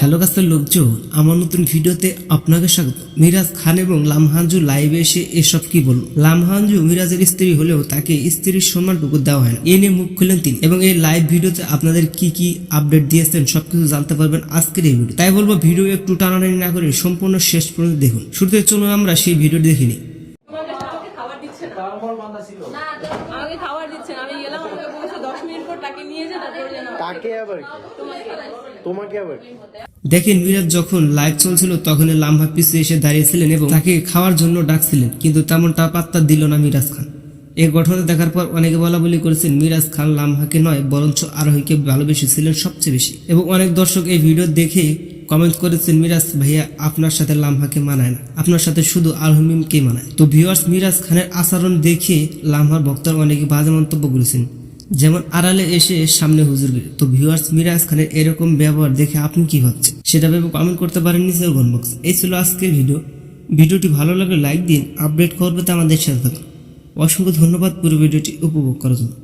Hello কাস্তের লোকজন আমার নতুন ভিডিওতে আপনাকে স্বাগত। মিরাজ খান এবং লামহানজু লাইভে এসে এসব কি বলল? লামহানজু মিরাজের স্ত্রী হলেও তাকে স্ত্রীর সম্মানটুকু দেওয়া হয় না। এ নিয়ে মুখ খুললেন তিনি এবং এই লাইভ ভিডিওতে আপনাদের কি কি আপডেট দিয়েছেন সবকিছু জানতে পারবেন আজকের এই ভিডিও তাই বলব ভিডিও একটু টানাটানি না করে সম্পূর্ণ শেষ পর্যন্ত দেখুন। শুরুতে চলুন আমরা সেই ভিডিও দেখিনি খাবার দিচ্ছে না। খাবার দিচ্ছে না। মিনিট পর তাকে নিয়ে যা তারপর যেন তাকে আবার কি? তোমাকে আবার কি? দেখেন মিরাজ যখন লাইভ চলছিল তখন লাম্বা পিছিয়ে এসে দাঁড়িয়েছিলেন এবং তাকে খাওয়ার জন্য ডাকছিলেন কিন্তু তেমনটা পাত্তা দিল না মিরাজ খান। এই ঘটনা দেখার পর অনেকে বলা বলি করেছেন মিরাজ খান লামহাকে নয় বরঞ্চ আরোহীকে ভালোবেসেছিলেন সবচেয়ে বেশি। এবং অনেক দর্শক এই ভিডিও দেখে কমেন্ট করেছেন মিরাজ ভাইয়া আপনার সাথে লামহাকে মানায় না। আপনার সাথে শুধু আরোহিমকে মানায়। তো ভিউয়ার্স মিরাজ খানের আচরণ দেখে লামহার ভক্তরা অনেকে বাজে মন্তব্য করেছেন যেমন আড়ালে এসে সামনে হুজুর। তো ভিউয়ার্স মিরাজ খানের এরকম ব্যবহার দেখে আপনি কি ভাবছেন? সেটা ভেবে কমেন্ট করতে পারেন কমেন্ট বক্স এই ছিল আজকের ভিডিও ভিডিওটি ভালো লাগলে লাইক দিন আপডেট করবে তো আমাদের সাথে থাকুন। অসংখ্য ধন্যবাদ পুরো ভিডিওটি উপভোগ করার জন্য।